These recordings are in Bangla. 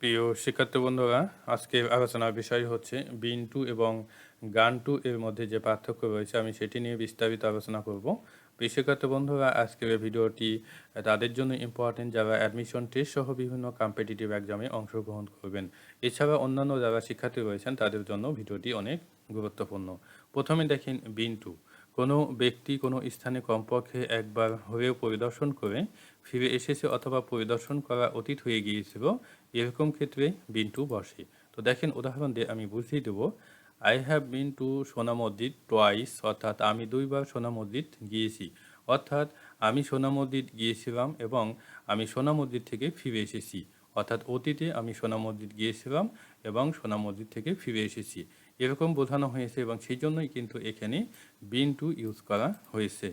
প্রিয় শিক্ষার্থী বন্ধুরা আজকের আলোচনার বিষয় হচ্ছে বিন টু এবং গান টু এর মধ্যে যে পার্থক্য রয়েছে, আমি সেটি নিয়ে বিস্তারিত আলোচনা করব। প্রিয় শিক্ষার্থী বন্ধুরা, আজকের ভিডিওটি তাদের জন্য ইম্পর্টেন্ট যারা অ্যাডমিশন টেস্ট সহ বিভিন্ন কম্পিটিটিভ এক্সামে অংশগ্রহণ করবেন। এছাড়া অন্যান্য যারা শিক্ষার্থী রয়েছেন, তাদের জন্য ভিডিওটি অনেক গুরুত্বপূর্ণ। প্রথমে দেখেন বিন টু কোনো ব্যক্তি কোনো স্থানে কমপক্ষে একবার হয়েও পরিদর্শন করে ফিরে এসেছে অথবা পরিদর্শন করা অতীত হয়ে গিয়েছিল এরকম ক্ষেত্রে বিন টু বসে। তো দেখেন, উদাহরণ দিয়ে আমি বুঝিয়ে দেবো। আই হ্যাভ বিন টু সোনা মসজিদ টোয়াইস অর্থাৎ আমি দুইবার সোনা মসজিদ গিয়েছি। অর্থাৎ আমি সোনা মসজিদ গিয়েছিলাম এবং আমি সোনা মসজিদ থেকে ফিরে এসেছি। অর্থাৎ অতীতে আমি সোনা মসজিদ গিয়েছিলাম এবং সোনা মসজিদ থেকে ফিরে এসেছি। এরকম বোঝানো হয়েছে এবং সেই জন্যই কিন্তু এখানে বিন টু ইউজ করা হয়েছে।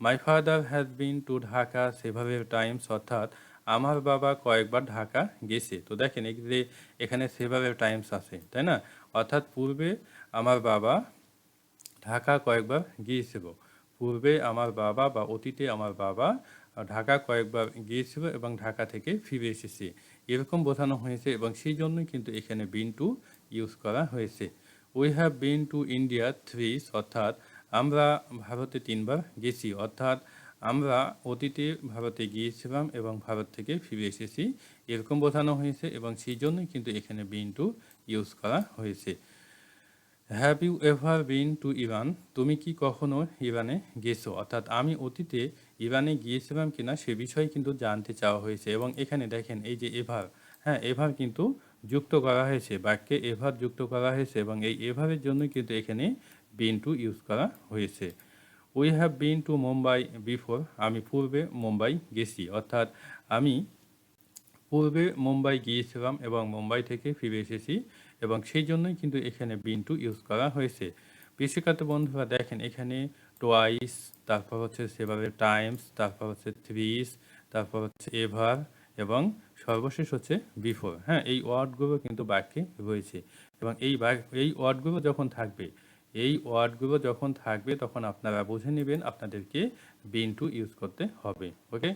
My father has been to Dhaka several times অর্থাৎ আমার বাবা কয়েকবার ঢাকা গেছে। তো দেখেন এখানে এখানে সেভারেল টাইমস আছে, তাই না? অর্থাৎ পূর্বে আমার বাবা ঢাকা কয়েকবার গিয়েছিল। পূর্বে আমার বাবা বা অতীতে আমার বাবা ঢাকা কয়েকবার গিয়েছিল এবং ঢাকা থেকে ফিরে এসেছে। এরকম বোঝানো হয়েছে এবং সেই জন্যই কিন্তু এখানে বিন টু ইউজ করা হয়েছে। We have been to India thrice অর্থাৎ আমরা ভারতে তিনবার গেছি। অর্থাৎ আমরা অতীতে ভারতে গিয়েছিলাম এবং ভারত থেকে ফিরে এসেছি। এরকম বোঝানো হয়েছে এবং সেই জন্যই কিন্তু এখানে বিন টু ইউজ করা হয়েছে। Have you ever been to Iran তুমি কি কখনো ইরানে গেছো? অর্থাৎ আমি অতীতে ইরানে গিয়েছিলাম কিনা সে বিষয়ে কিন্তু জানতে চাওয়া হয়েছে এবং এখানে দেখেন এই যে এভার হ্যাঁ এভার কিন্তু যুক্ত করা হয়েছে, বাক্যে এভার যুক্ত করা হয়েছে এবং এই এভারের জন্য কিন্তু এখানে বিন টু ইউজ করা হয়েছে। We have been to Mumbai before আমি পূর্বে মুম্বাই গেছি। অর্থাৎ আমি পূর্বে মুম্বাই গিয়েছিলাম এবং মুম্বাই থেকে ফিরে এসেছি এবং সেই জন্যই কিন্তু এখানে বিন টু ইউজ করা হয়েছে। কৃষিকাত বন্ধুরা দেখেন এখানে টোয়াইস তারপর হচ্ছে সেভাবে টাইমস তারপর হচ্ছে থ্রিস তারপর হচ্ছে এভার এবং সর্বশেষ হচ্ছে বিফোর হ্যাঁ এই ওয়ার্ডগুলো কিন্তু বাক্যে রয়েছে এবং এই এই ওয়ার্ডগুলো যখন থাকবে এই ওয়ার্ডগুলো যখন থাকবে, তখন আপনারা বুঝে নেবেন আপনাদেরকে বিন টু ইউজ করতে হবে, ওকে?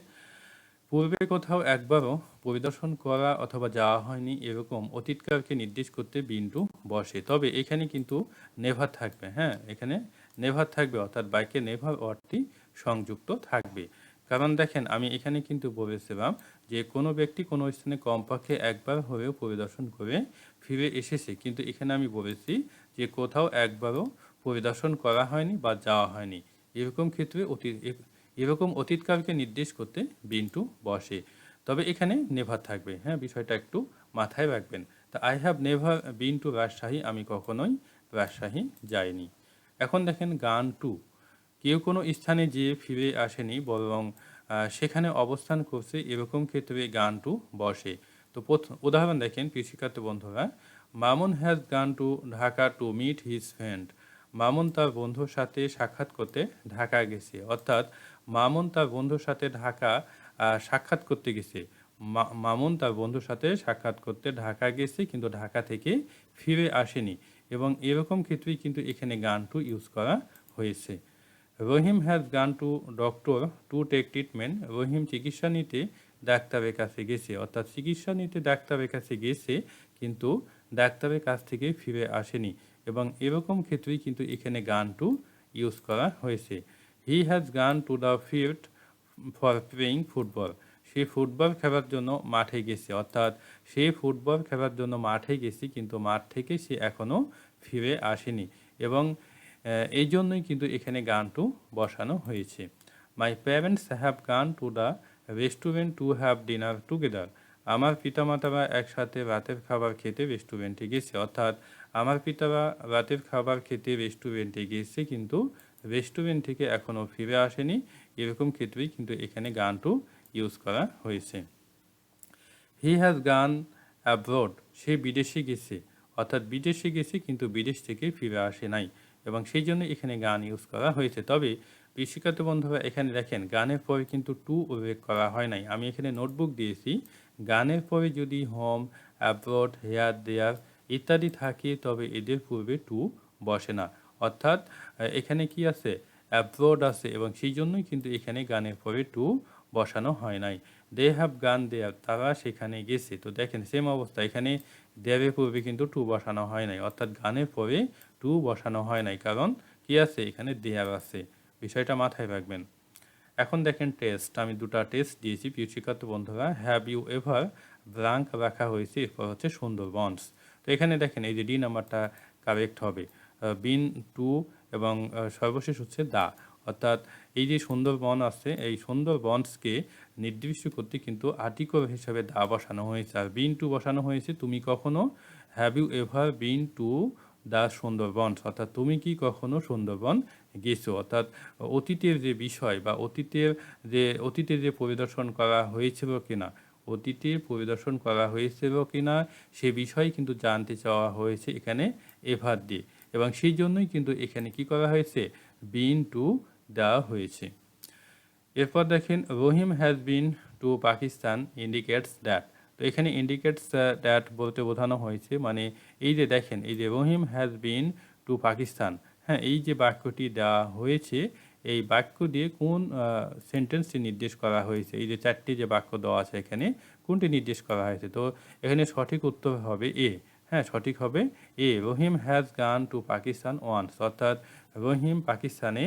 পূর্বে কোথাও একবারও পরিদর্শন করা অথবা যাওয়া হয়নি এরকম অতীতকালকে নির্দেশ করতে বিন্টু বসে। তবে এখানে কিন্তু নেভার থাকবে হ্যাঁ? এখানে নেভার থাকবে, অর্থাৎ বাইকে নেভার ওয়ার্ডটি সংযুক্ত থাকবে। কারণ দেখেন, আমি এখানে কিন্তু বলেছিলাম যে কোনো ব্যক্তি কোনো স্থানে কমপক্ষে একবার হয়েও পরিদর্শন করে ফিরে এসেছে। কিন্তু এখানে আমি বলেছি যে কোথাও একবারও পরিদর্শন করা হয়নি বা যাওয়া হয়নি। এরকম ক্ষেত্রে অতীত এরকম অতীতকালকে নির্দেশ করতে বিন্টু বসে। তবে এখানে নেভার থাকবে। হ্যাঁ বিষয়টা একটু মাথায় রাখবেন। তা I have never been to Rajshahi, আমি কখনোই রাজশাহী যাইনি। এখন দেখেন গান টু। কেউ কোনো স্থানে যেয়ে ফিরে আসেনি, বরং সেখানে অবস্থান করছে এরকম ক্ষেত্রে গান টু বসে। তো প্রথম উদাহরণ দেখেন কৃষিকার্ত বন্ধুরা। Mamun has gone to Dhaka to meet his friend Mamun তার বন্ধুর সাথে সাক্ষাৎ করতে ঢাকা গেছে। অর্থাৎ মামুন তার বন্ধুর সাথে ঢাকা সাক্ষাৎ করতে গেছে। মামুন তার বন্ধুর সাথে সাক্ষাৎ করতে ঢাকা গেছে, কিন্তু ঢাকা থেকে ফিরে আসেনি এবং এরকম ক্ষেত্রেই কিন্তু এখানে গান টু ইউজ করা হয়েছে। Rahim has gone to doctor to take treatment Rahim চিকিৎসা নিতে ডাক্তারের কাছে গেছে। অর্থাৎ চিকিৎসা নিতে ডাক্তারের কাছে গেছে, কিন্তু ডাক্তারের কাছ থেকে ফিরে আসেনি এবং এরকম ক্ষেত্রেই কিন্তু এখানে গান টু ইউজ করা হয়েছে। He has gone to the field for playing football say football খেলার জন্য মাঠে গেছে। অর্থাৎ সে ফুটবল খেলার জন্য মাঠে গেছে, কিন্তু মাঠ থেকে সে এখনও ফিরে আসেনি এবং এই জন্যই কিন্তু এখানে গান টু বসানো হয়েছে। My parents have gone to the restaurant to have dinner together আমার পিতামাতারা একসাথে রাতের খাবার খেতে রেস্টুরেন্টে গেছে। অর্থাৎ আমার পিতারা রাতের খাবার খেতে রেস্টুরেন্টে গেছে কিন্তু রেস্টুরেন্ট থেকে এখনও ফিরে আসেনি। এরকম ক্ষেত্রেই কিন্তু এখানে গানটু ইউজ করা হয়েছে। হি হ্যাজ গান অ্যাব্রড সে বিদেশে গেছে। অর্থাৎ বিদেশে গেছে কিন্তু বিদেশ থেকে ফিরে আসে নাই এবং সেই জন্য এখানে গান ইউজ করা হয়েছে। তবে কৃষিকাত বন্ধুরা এখানে দেখেন, গানের পরে কিন্তু টু উল্লেখ করা হয় নাই। আমি এখানে নোটবুক দিয়েছি। গানের পরে যদি হোম অ্যাব্রড হেয়ার দেয়ার ইত্যাদি থাকে, তবে এদের পূর্বে টু বসে না। অর্থাৎ এখানে কি আছে? অ্যাব্রড আছে এবং সেই জন্যই কিন্তু এখানে গানের পরে টু বসানো হয় নাই। দে হ্যাভ গান দেয়ার তারা সেখানে গেছে। তো দেখেন সেম অবস্থা। এখানে দেয়ারের পূর্বে কিন্তু টু বসানো হয় নাই। অর্থাৎ গানের পরে টু বসানো হয় নাই। কারণ কি আছে? এখানে দেয়ার আছে। বিষয়টা মাথায় রাখবেন। এখন দেখেন টেস্ট আমি দুটো টেস্ট দিয়েছি প্রিয় শিক্ষার্থী বন্ধুরা হ্যাভ ইউ এভার ব্লাঙ্ক রাখা হয়েছে? এরপর হচ্ছে সুন্দরবনস তো এখানে দেখেন, এই যে ডি নাম্বারটা কারেক্ট হবে। বিন টু এবং সর্বশেষ হচ্ছে দা। অর্থাৎ এই যে সুন্দরবন আছে, এই সুন্দরবনসকে নির্দিষ্ট করতে কিন্তু আর্টিকল হিসাবে দা বসানো হয়েছে। আর বিন টু বসানো হয়েছে, তুমি কখনো have you ever been to the Sundarban অর্থাৎ তুমি কি কখনো সুন্দরবন গেছো, অর্থাৎ অতীতের যে বিষয় বা অতীতের যে অতীতে যে পরিদর্শন করা হয়েছিল কিনা অতীতে পরিদর্শন করা হয়েছিল কিনা, সে বিষয় কিন্তু জানতে চাওয়া হয়েছে এখানে এভার দিয়ে এবং সেই জন্যই কিন্তু এখানে কি করা হয়েছে? বিন টু দেওয়া হয়েছে। এরপর দেখেন, Rahim has been to Pakistan indicates that তো এখানে ইন্ডিকেটস দ্যাট বলতে বোঝানো হয়েছে মানে এই যে দেখেন, এই যে Rahim has been to Pakistan হ্যাঁ এই যে বাক্যটি দেওয়া হয়েছে, এই বাক্য দিয়ে কোন সেন্টেন্সটি নির্দেশ করা হয়েছে? এই যে চারটি যে বাক্য দেওয়া আছে এখানে, কোনটি নির্দেশ করা হয়েছে? তো এখানে সঠিক উত্তর হবে এ। হ্যাঁ সঠিক হবে A. Rahim has gone to Pakistan once অর্থাৎ রহিম পাকিস্তানে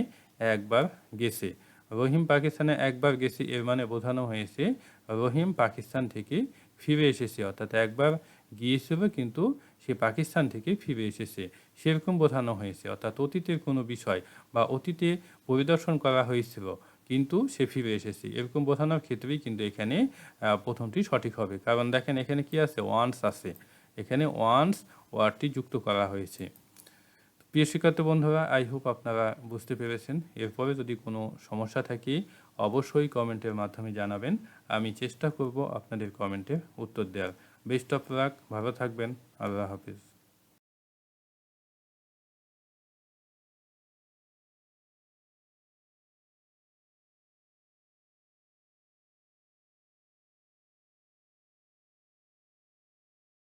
একবার গেছে। রহিম পাকিস্তানে একবার গেছে, এর মানে বোঝানো হয়েছে রহিম পাকিস্তান থেকে ফিরে এসেছে, অর্থাৎ একবার গিয়েছিল, কিন্তু সে পাকিস্তান থেকে ফিরে এসেছে। সেরকম বোঝানো হয়েছে, অর্থাৎ অতীতের কোনো বিষয় বা অতীতে পরিদর্শন করা হয়েছিল, কিন্তু সে ফিরে এসেছে। এরকম বোঝানোর ক্ষেত্রেই কিন্তু এখানে প্রথমটি সঠিক হবে। কারণ দেখেন, এখানে কি আছে? ওয়ান্স আছে। এখানে ওয়ান্স ওয়ার্ডটি যুক্ত করা হয়েছে। প্রিয় শিক্ষার্থী বন্ধুরা, আই হোপ আপনারা বুঝতে পেরেছেন। এরপরে যদি কোনো সমস্যা থাকে, অবশ্যই কমেন্টের মাধ্যমে জানাবেন। আমি চেষ্টা করব আপনাদের কমেন্টের উত্তর দেওয়ার। বেস্ট অফ লাক ভালো থাকবেন। আল্লাহ হাফিজ।